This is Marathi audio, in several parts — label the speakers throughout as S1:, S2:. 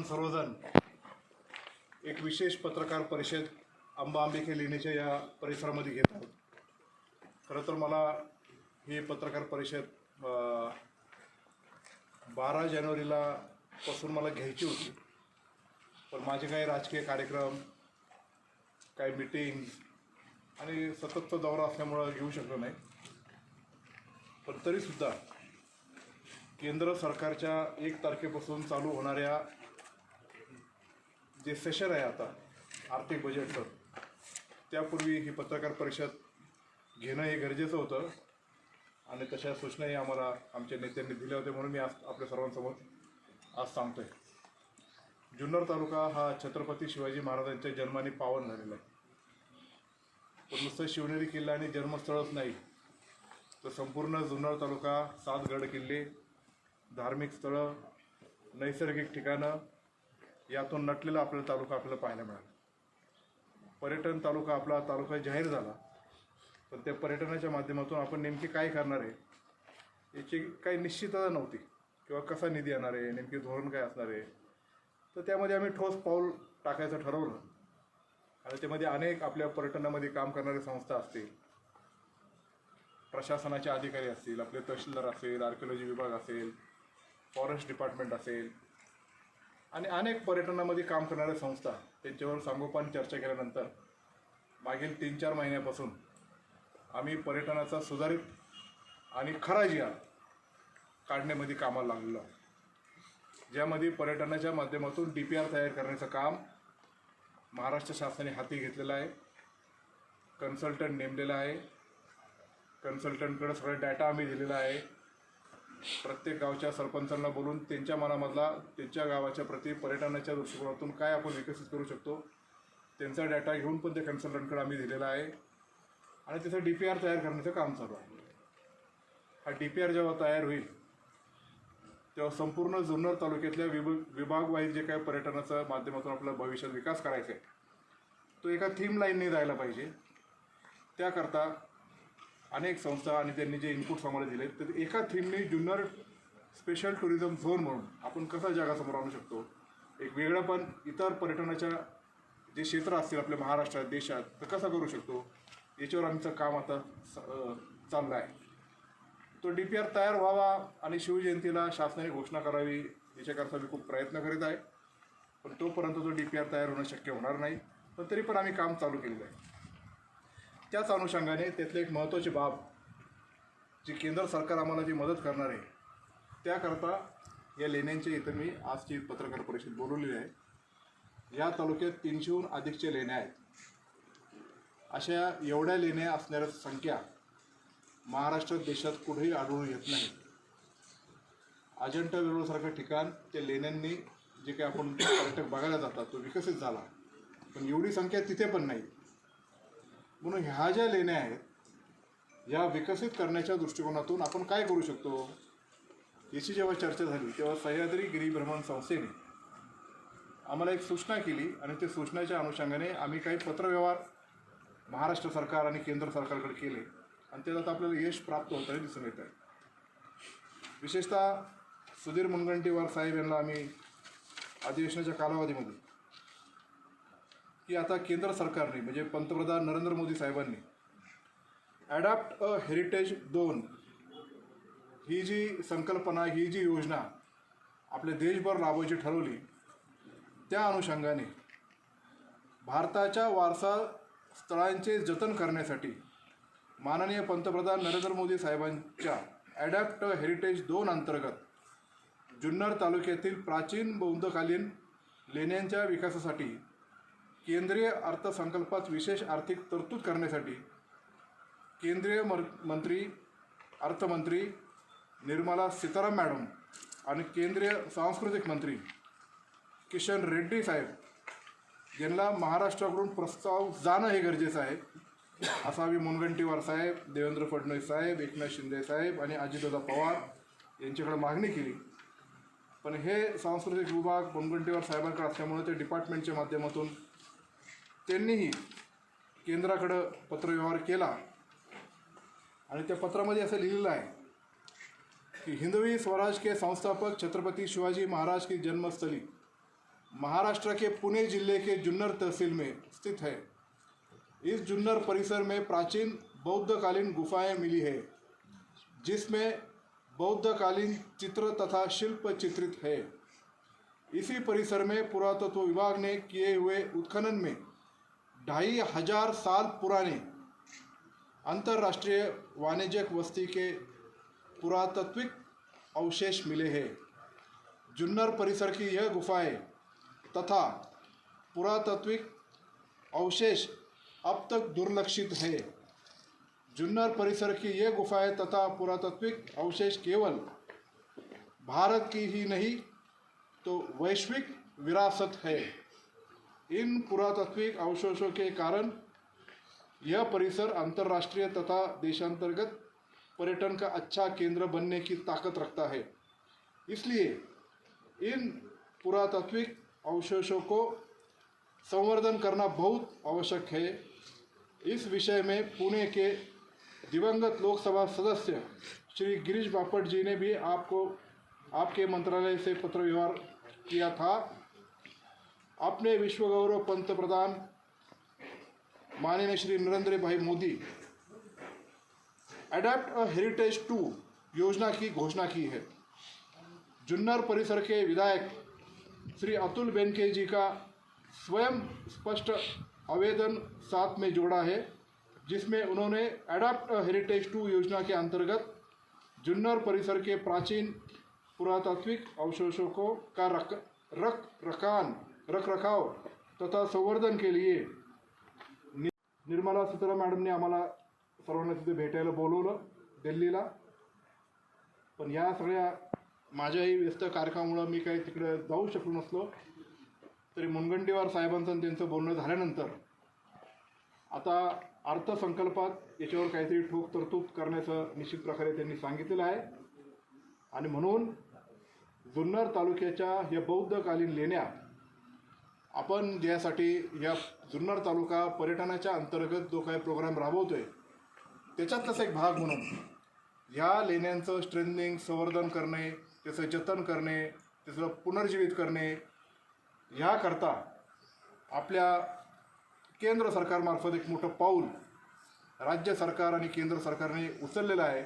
S1: आपण सर्वजण एक विशेष पत्रकार परिषद आंबा आंबिके लेणीच्या या परिसरामध्ये घेत आहोत. खरं तर मला ही पत्रकार परिषद बारा जानेवारीला पासून मला घ्यायची होती. पण माझे काही राजकीय कार्यक्रम काही मिटिंग आणि सततचा दौरा असल्यामुळं घेऊ शकलो नाही. पण तरीसुद्धा केंद्र सरकारच्या एक तारखेपासून चालू होणाऱ्या जे सेशन आहे आता आर्थिक बजेटचं त्यापूर्वी ही पत्रकार परिषद घेणं हे गरजेचं होतं. आणि तशा सूचनाही आम्हाला आमच्या नेत्यांनी दिल्या होत्या म्हणून मी आज आपल्या सर्वांसमोर आज सांगतोय. जुन्नर तालुका हा छत्रपती शिवाजी महाराजांच्या जन्माने पावन झालेला आहे. पण नुसतं शिवनेरी किल्ला आणि जन्मस्थळच नाही तर संपूर्ण जुन्नर तालुका सात गड किल्ले धार्मिक स्थळं नैसर्गिक ठिकाणं यातून नटलेला आपला तालुका आपल्याला पाहायला मिळाला. पर्यटन तालुका आपला तालुका जाहीर झाला. पण त्या पर्यटनाच्या माध्यमातून आपण नेमकी काय करणार आहे याची काही निश्चितता नव्हती. किंवा कसा निधी येणार आहे नेमकी धोरण काय असणार आहे. तर त्यामध्ये आम्ही ठोस पाऊल टाकायचं ठरवलं. आणि त्यामध्ये अनेक आपल्या पर्यटनामध्ये काम करणारे संस्था असतील. प्रशासनाचे अधिकारी असतील आपले तहसीलदार असेल आर्किओलॉजी विभाग असेल फॉरेस्ट डिपार्टमेंट असेल. आणि अनेक पर्यटनामध्ये काम करणाऱ्या संस्था त्यांच्यावर सांगोपान चर्चा केल्यानंतर मागील तीन चार महिन्यापासून आम्ही पर्यटनाचा सुधारित आणि खरा जिया काढण्यामध्ये कामाला लागलेलो आहोत. ज्यामध्ये पर्यटनाच्या माध्यमातून डी पी आर तयार करण्याचं काम महाराष्ट्र शासनाने हाती घेतलेलं आहे. कन्सल्टंट नेमलेला आहे. कन्सल्टंटकडे सगळा डाटा आम्ही दिलेला आहे. प्रत्येक गावच्या सरपंचांना बोलून त्यांच्या मनामधला त्यांच्या गावाच्या प्रति पर्यटनाच्या दृष्टिकोनातून काय आपण विकसित करू शकतो त्यांचा डाटा घेऊन पण त्या कन्सल्टंटकडे आम्ही दिलेला आहे. आणि त्याचा डी पी आर तयार करण्याचं काम चालू आहे. हा डी पी आर जेव्हा तयार होईल तेव्हा संपूर्ण जुन्नर तालुक्यातल्या विभ विभागवाईज जे काही पर्यटनाच्या माध्यमातून आपला भविष्यात विकास करायचा आहे तो एका थीम लाईनने जायला पाहिजे. त्याकरता अनेक संस्था आणि त्यांनी जे इनपुट्स आम्हाला दिले तर एका थीमने जुन्नर स्पेशल टुरिझम झोन म्हणून आपण कसा जगासमोर आणू शकतो? एक वेगळं पण इतर पर्यटनाच्या जे क्षेत्र असतील आपल्या महाराष्ट्रात देशात तर कसं करू शकतो? याच्यावर आमचं काम आता स- चाललं आहे. तो डी पी आर तयार व्हावा आणि शिवजयंतीला शासनाने घोषणा करावी याच्याकरता मी खूप प्रयत्न करीत आहे. पण तोपर्यंत तो डी पी आर तयार होणं शक्य होणार नाही. पण तरी पण आम्ही काम चालू केलेलं आहे. त्याच अनुषंगाने त्यातली एक महत्त्वाची बाब जी केंद्र सरकार आम्हाला जी मदत करणार आहे त्याकरता या लेण्यांच्या इथं मी आजची पत्रकार परिषद बोलवलेली आहे. या तालुक्यात तीनशेहून अधिकच्या लेण्या आहेत. अशा एवढ्या लेण्या असणाऱ्या संख्या महाराष्ट्र देशात कुठेही आढळून येत नाही. अजंठा वेरूळसारखं ठिकाण त्या लेण्यांनी जे काही आपण पर्यटक बघायला जातात तो विकसित झाला. पण एवढी संख्या तिथे पण नाही. म्हणून ह्या ज्या लेण्या आहेत या विकसित करण्याच्या दृष्टिकोनातून आपण काय करू शकतो? याची जेव्हा चर्चा झाली तेव्हा सह्याद्री गिरीभ्रमण संस्थेने आम्हाला एक सूचना केली आणि त्या सूचनेच्या अनुषंगाने आम्ही काही पत्रव्यवहार महाराष्ट्र सरकार आणि केंद्र सरकारकडे केले आणि त्याच्यात आपल्याला यश प्राप्त होताना दिसून येत आहे. विशेषतः सुधीर मुनगंटीवार साहेब यांना आम्ही अधिवेशनाच्या कालावधीमध्ये की आता केंद्र सरकारने म्हणजे पंतप्रधान नरेंद्र मोदी साहेबांनी ॲडॅप्ट अ हेरिटेज दोन ही जी संकल्पना ही जी योजना आपल्या देशभर राबवायची ठरवली त्या अनुषंगाने भारताच्या वारसा स्थळांचे जतन करण्यासाठी माननीय पंतप्रधान नरेंद्र मोदी साहेबांच्या ॲडॅप्ट हेरिटेज दोन अंतर्गत जुन्नर तालुक्यातील प्राचीन बौद्धकालीन लेण्यांच्या विकासासाठी केंद्रीय अर्थसंकल्पात विशेष आर्थिक तरतूद करण्यासाठी केंद्रीय मर मंत्री अर्थमंत्री निर्मला सीताराम मॅडम आणि केंद्रीय सांस्कृतिक मंत्री किशन रेड्डी साहेब यांना महाराष्ट्राकडून प्रस्ताव जाणं हे गरजेचं आहे. असावी मुनगंटीवार साहेब देवेंद्र फडणवीस साहेब एकनाथ शिंदे साहेब आणि अजितदादा पवार यांच्याकडे मागणी केली. पण हे सांस्कृतिक विभाग मुनगंटीवार साहेबांकडे असल्यामुळे ते डिपार्टमेंटच्या माध्यमातून त्यांनीही केंद्राकडं पत्रव्यवहार केला. आणि त्या पत्रामध्ये असं लिहिलेलं आहे की हिंदवी स्वराज के संस्थापक छत्रपति शिवाजी महाराज की जन्मस्थली महाराष्ट्र के पुणे जिले के जुन्नर तहसील में स्थित है. इस जुन्नर परिसर में प्राचीन बौद्धकालीन गुफाएं मिली है जिसमें बौद्धकालीन चित्र तथा शिल्प चित्रित है। इसी परिसर में पुरातत्व विभाग ने किए हुए उत्खनन में ढाई हज़ार साल पुराने अंतर्राष्ट्रीय वाणिज्यिक वस्ती के पुरातत्विक अवशेष मिले हैं। जुन्नर परिसर की यह गुफाएँ तथा पुरातत्विक अवशेष अब तक दुर्लक्षित है। जुन्नर परिसर की ये गुफाएँ तथा पुरातत्विक अवशेष केवल भारत की ही नहीं तो वैश्विक विरासत है। इन पुरातात्विक अवशेषों के कारण यह परिसर अंतर्राष्ट्रीय तथा देशांतर्गत पर्यटन का अच्छा केंद्र बनने की ताकत रखता है। इसलिए इन पुरातात्विक अवशेषों को संवर्धन करना बहुत आवश्यक है। इस विषय में पुणे के दिवंगत लोकसभा सदस्य श्री गिरीश बापट जी ने भी आपको, आपके मंत्रालय से पत्र व्यवहार किया था। अपने विश्व गौरव पंत प्रधान माननीय श्री नरेंद्र भाई मोदी अडेप्ट हेरिटेज टू योजना की घोषणा की है। जुन्नर परिसर के विधायक श्री अतुल बेनके जी का स्वयं स्पष्ट आवेदन साथ में जोड़ा है, जिसमें उन्होंने अडॉप्ट हेरिटेज टू योजना के अंतर्गत जुन्नर परिसर के प्राचीन पुरातात्विक अवशेषों को का रख रख, रखान रखरखाव तथा संवर्धन के लिए नि- निर्मला सीताराम मॅडमने आम्हाला सर्वांना तिथे भेटायला बोलवलं दिल्लीला. पण या सगळ्या माझ्याही व्यस्त कार्यक्रमामुळं मी काही तिकडे जाऊ शकलो नसलो. तरी मुनगंटीवार साहेबांचं त्यांचं बोलणं झाल्यानंतर आता अर्थसंकल्पात याच्यावर काहीतरी ठोक तरतूद करण्याचं निश्चित प्रकारे त्यांनी सांगितलेलं आहे. आणि म्हणून जुन्नर तालुक्याच्या या बौद्धकालीन लेण्या आपण ज्यासाठी या जुन्नर तालुका पर्यटनाच्या अंतर्गत जो काही प्रोग्राम राबवतोय त्याच्यातलाच एक भाग म्हणून ह्या लेण्यांचं स्ट्रेंथनिंग संवर्धन करणे त्याचं जतन करणे त्याचं पुनर्जीवित करणे ह्याकरता आपल्या केंद्र सरकारमार्फत एक मोठं पाऊल राज्य सरकार आणि केंद्र सरकारने उचललेलं आहे.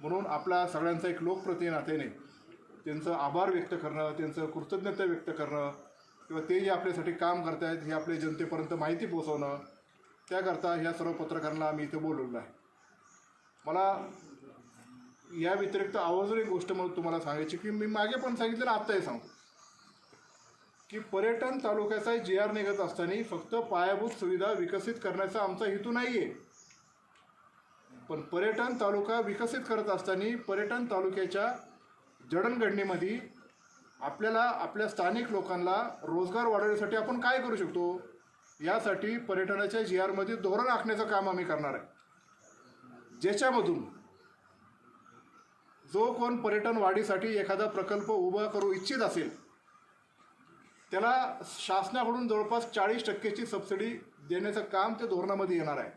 S1: म्हणून आपल्या सगळ्यांचा एक लोकप्रतिनिधी नात्याने त्यांचं आभार व्यक्त करणं त्यांचं कृतज्ञता व्यक्त करणं किंवा ते जे आपल्यासाठी काम करत आहेत हे आपल्या जनतेपर्यंत माहिती पोचवणं त्याकरता ह्या सर्व पत्रकारांना आम्ही इथं बोलवलं आहे. मला या व्यतिरिक्त आवर्जून एक गोष्ट म्हणून तुम्हाला सांगायची की मी मागे पण सांगितलं आणि आत्ताही सांगतो की पर्यटन तालुक्याचा जी आर निघत असताना फक्त पायाभूत सुविधा विकसित करण्याचा आमचा हेतू नाही आहे पण पर्यटन तालुका विकसित करत असताना पर्यटन तालुक्याच्या जडणघडणीमध्ये आपल्याला आपल्या स्थानिक लोकांना रोजगार वाढवण्यासाठी आपण काय करू शकतो? यासाठी पर्यटनाच्या जी आरमध्ये धोरण आखण्याचं काम आम्ही करणार आहे. ज्याच्यामधून जो कोण पर्यटन वाढीसाठी एखादा प्रकल्प उभा करू इच्छित असेल त्याला शासनाकडून जवळपास चाळीस टक्केची सबसिडी देण्याचं काम त्या धोरणामध्ये येणार आहे.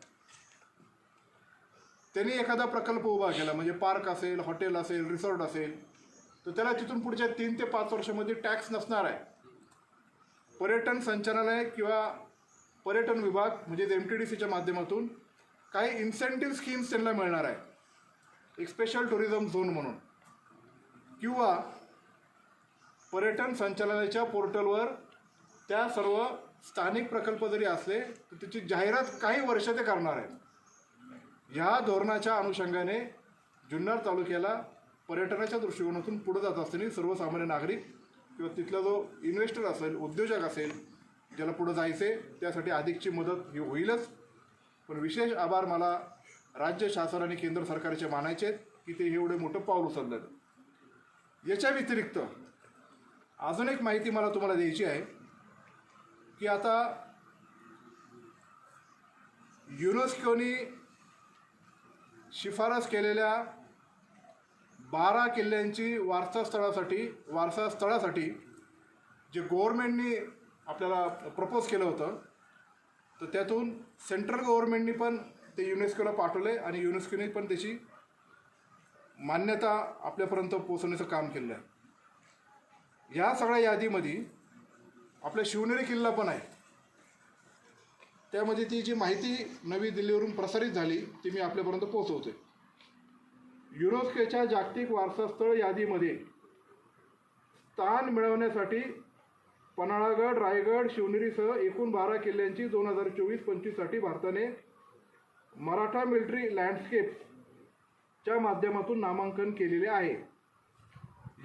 S1: त्यांनी एखादा प्रकल्प उभा केला म्हणजे पार्क असेल हॉटेल असेल रिसॉर्ट असेल तर त्याला तिथून पुढच्या तीन ते पाच वर्षामध्ये टॅक्स नसणार आहे. पर्यटन संचालनालय किंवा पर्यटन विभाग म्हणजेच एम टी डी सीच्या माध्यमातून काही इन्सेंटिव्ह स्कीम्स त्यांना मिळणार आहे. एक स्पेशल टुरिझम झोन म्हणून. किंवा पर्यटन संचालनालयाच्या पोर्टलवर त्या सर्व स्थानिक प्रकल्प जरी असले तर त्याची जाहिरात काही वर्ष ते करणार आहेत. ह्या धोरणाच्या अनुषंगाने जुन्नर तालुक्याला पर्यटनाच्या दृष्टिकोनातून पुढे जात असताना सर्वसामान्य नागरिक किंवा तिथला जो इन्व्हेस्टर असेल उद्योजक असेल ज्याला पुढं जायचे त्यासाठी अधिकची मदत ही होईलच. पण विशेष आभार मला राज्य शासन आणि केंद्र सरकारचे मानायचे आहेत की ते एवढे मोठं पाऊल उचललं याच्या व्यतिरिक्त अजून एक माहिती मला तुम्हाला द्यायची आहे की आता युनेस्कोनी शिफारस केलेल्या बारा किल्ल्यांची वारसा स्थळासाठी वारसा स्थळासाठी जे गव्हर्मेंटनी आपल्याला प्रपोज केलं होतं तर त्यातून सेंट्रल गव्हर्मेंटनी पण ते युनेस्कोला पाठवले आणि युनेस्कोने पण त्याची मान्यता आपल्यापर्यंत पोचवण्याचं काम केलं आहे. ह्या सगळ्या यादीमध्ये आपला शिवनेरी किल्ला पण आहे. त्यामध्ये ती जी माहिती नवी दिल्लीवरून प्रसारित झाली ती मी आपल्यापर्यंत पोहोचवते युनेस्कोच्या जागतिक वारसास्थळ यादीमध्ये स्थान मिळवण्यासाठी पन्हाळागड रायगड शिवनेरीसह एकूण बारा किल्ल्यांची दोन हजार चोवीस पंचवीससाठी भारताने मराठा मिलिटरी लँडस्केप्सच्या माध्यमातून नामांकन केलेले आहे.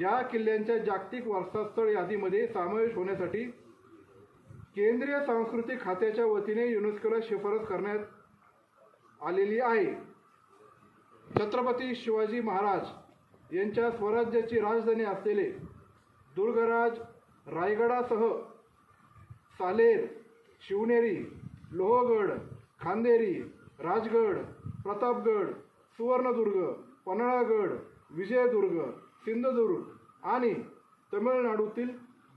S1: या किल्ल्यांच्या जागतिक वारसास्थळ यादीमध्ये समावेश होण्यासाठी केंद्रीय सांस्कृतिक खात्याच्या वतीने युनेस्कोला शिफारस करण्यात आलेली आहे. छत्रपती शिवाजी महाराज यांच्या स्वराज्याची राजधानी असलेले दुर्गराज रायगडासह सालेर शिवनेरी लोहगड खांदेरी राजगड प्रतापगड सुवर्णदुर्ग पन्हाळागड विजयदुर्ग सिंधुदुर्ग आणि तमिळनाडूतील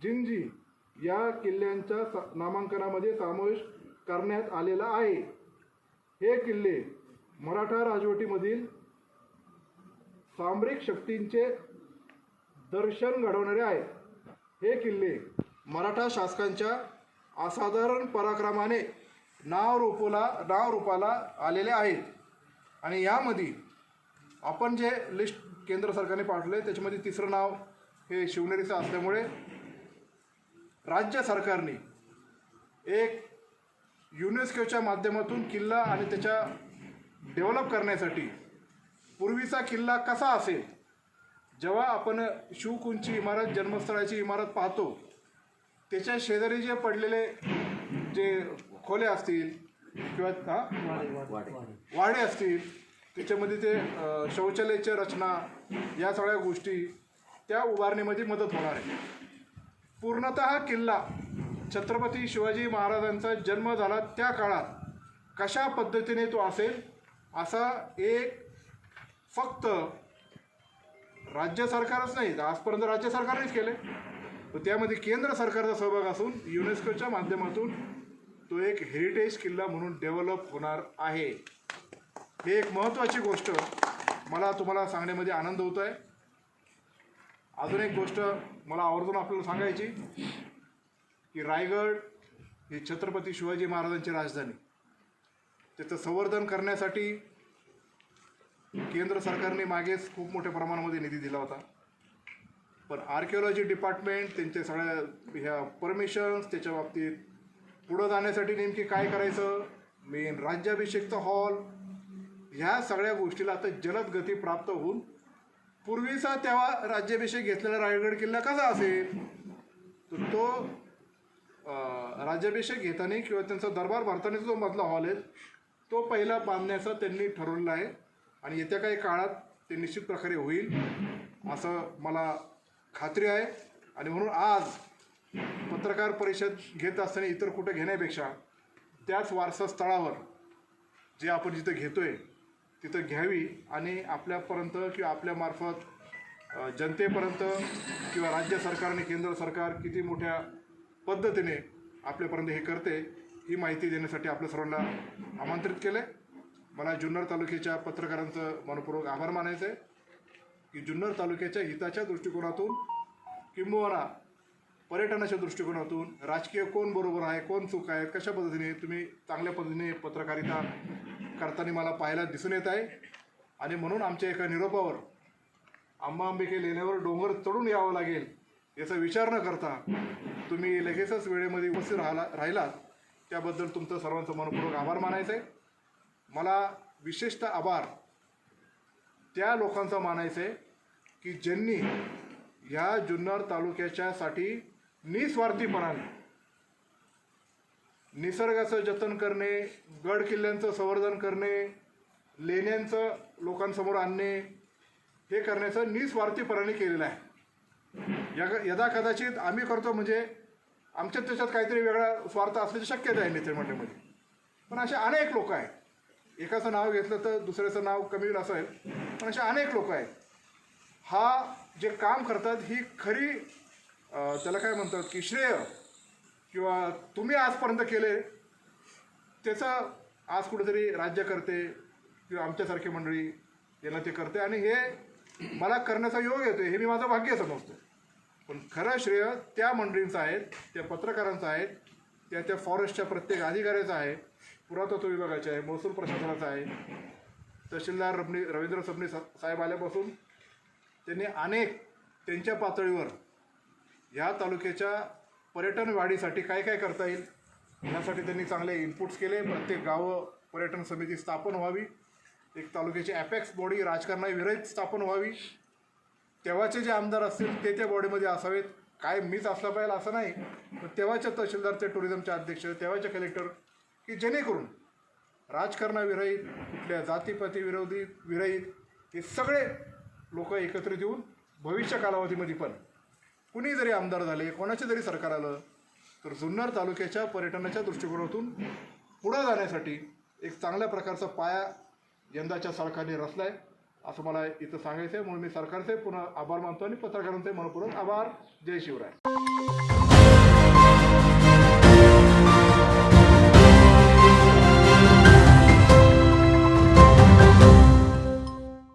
S1: जिंजी या किल्ल्यांच्या सा- नामांकनामध्ये समावेश करण्यात आलेला आहे. हे किल्ले मराठा राजवटीमधील सामरिक शक्तींचे दर्शन घडवणारे आहेत. हे किल्ले मराठा शासकांच्या असाधारण पराक्रमाने नाव रूपोला नाव रूपाला आलेले आहेत. आणि यामध्ये आपण जे लिस्ट केंद्र सरकारने पाठवले त्याच्यामध्ये तिसरं नाव हे शिवनेरीचं असल्यामुळे राज्य सरकारने एक युनेस्कोच्या माध्यमातून किल्ला आणि त्याच्या डेव्हलप करण्यासाठी पूर्वीचा किल्ला कसा असेल? जेव्हा आपण शिवकुंची इमारत जन्मस्थळाची इमारत पाहतो त्याच्या शेजारी जे पडलेले जे खोले असतील किंवा हा? वाडे असतील त्याच्यामध्ये ते शौचालयाच्या रचना या सगळ्या गोष्टी त्या उभारणीमध्ये मदत होणार आहे. पूर्णत किल्ला छत्रपती शिवाजी महाराजांचा जन्म झाला त्या काळात कशा पद्धतीने तो असेल? असा एक फक्त राज्य सरकारच नाही आजपर्यंत राज्य सरकारनेच केले. तर त्यामध्ये केंद्र सरकारचा सहभाग असून युनेस्कोच्या माध्यमातून तो एक हेरिटेज किल्ला म्हणून डेव्हलप होणार आहे. हे एक महत्त्वाची गोष्ट मला तुम्हाला सांगण्यामध्ये आनंद होतो आहे. अजून एक गोष्ट मला आवर्जून आपल्याला सांगायची की रायगड ही छत्रपती शिवाजी महाराजांची राजधानी. त्याचं संवर्धन करण्यासाठी केंद्र सरकारने मागेच खूप मोठ्या प्रमाणामध्ये निधी दिला होता. पण आर्किओलॉजी डिपार्टमेंट त्यांचे सगळ्या ह्या परमिशन्स त्याच्या बाबतीत पुढं जाण्यासाठी नेमकी काय करायचं? मेन राज्याभिषेकचा हॉल ह्या सगळ्या गोष्टीला आता जलद गती प्राप्त होऊन पूर्वीचा तेव्हा राज्याभिषेक घेतलेला रायगड किल्ला कसा असेल? तर तो राज्याभिषेक घेताना किंवा त्यांचा दरबार भरताना जो मधला हॉल आहे तो पहिला बांधण्याचं त्यांनी ठरवलेलं आहे. आणि येत्या काही काळात ते निश्चित प्रकारे होईल असं मला खात्री आहे. आणि म्हणून आज पत्रकार परिषद घेत असताना इतर कुठं घेण्यापेक्षा त्याच वारसास्थळावर जे आपण जिथं घेतो आहे तिथं घ्यावी आणि आपल्यापर्यंत किंवा आपल्यामार्फत जनतेपर्यंत किंवा राज्य सरकारने केंद्र सरकार किती मोठ्या पद्धतीने आपल्यापर्यंत हे करते ही माहिती देण्यासाठी आपल्या सर्वांना आमंत्रित केलं आहे मला जुन्नर तालुक्याच्या पत्रकारांचं मनपूर्वक आभार मानायचं आहे की जुन्नर तालुक्याच्या हिताच्या दृष्टिकोनातून किंबहुना पर्यटनाच्या दृष्टिकोनातून राजकीय कोण बरोबर आहे कोण चूक आहे कशा पद्धतीने तुम्ही चांगल्या पद्धतीने पत्रकारिता करताना मला पाहायला दिसून येत आहे. आणि म्हणून आमच्या एका निरोपावर आंबा अंबिके लेण्यावर डोंगर चढून यावं लागेल याचा विचार न करता तुम्ही लगेचच वेळेमध्ये उपस्थित राहिला राहिलात. त्याबद्दल तुमचं सर्वांचं मनपूर्वक आभार मानायचं आहे मला विशेषतः आभार. त्या लोकांचा मानायचं आहे की ज्यांनी ह्या जुन्नर तालुक्याच्यासाठी निस्वार्थीपणाने निसर्गाचं जतन करणे गड किल्ल्यांचं संवर्धन करणे लेण्यांचं लोकांसमोर आणणे हे करण्याचं निस्वार्थीपणाने केलेलं आहे. या यदा कदाचित आम्ही करतो म्हणजे आमच्या त्याच्यात काहीतरी वेगळा स्वार्थ असल्याची शक्यता आहे नेत्रिमंडळामध्ये पण असे अनेक लोक आहेत. एकाचं नाव घेतलं तर दुसऱ्याचं नाव कमी होईल असं आहे पण असे अनेक लोक आहेत. हा जे काम करतात ही खरी त्याला काय म्हणतात की श्रेय किंवा तुम्ही आजपर्यंत केले त्याचं आज कुठेतरी राज्य करते किंवा आमच्यासारखी मंडळी यांना ते करते. आणि हे मला करण्याचा योग येतो हे मी माझं भाग्य समजतो पण खरं श्रेय त्या मंडळींचं आहे त्या पत्रकारांचं आहे त्या त्या फॉरेस्टच्या प्रत्येक अधिकाऱ्याचं आहे. पुरातत्व विभागाचे आहे महसूल प्रशासनाचं आहे. तहसीलदार रबनी रवींद्र सबनी सा- साहेब आल्यापासून त्यांनी अनेक त्यांच्या पातळीवर ह्या तालुक्याच्या पर्यटन वाढीसाठी काय काय करता येईल यासाठी त्यांनी चांगले इनपुट्स केले. प्रत्येक गावं पर्यटन समिती स्थापन व्हावी. एक तालुक्याची ॲपेक्स बॉडी राजकारणाविरहित स्थापन व्हावी. तेव्हाचे जे आमदार असतील ते त्या बॉडीमध्ये असावेत. काय मीच असला पाहिजे असं नाही पण तेव्हाच्या तहसीलदारचे टुरिझमचे अध्यक्ष तेव्हाचे कलेक्टर की जेणेकरून राजकारणाविरहित कुठल्या जातीपाती विरोधी विरहित हे सगळे लोक एकत्रित येऊन भविष्य कालावधीमध्ये पण कुणी जरी आमदार झाले कोणाचे जरी सरकार आलं तर जुन्नर तालुक्याच्या पर्यटनाच्या दृष्टिकोनातून पुढं जाण्यासाठी एक चांगल्या प्रकारचा पाया यंदाच्या सरकारने रचला आहे असं मला इथं सांगायचं आहे म्हणून मी सरकारचे पुन्हा आभार मानतो आणि पत्रकारांचे मनपूर्वक आभार. जय शिवराय.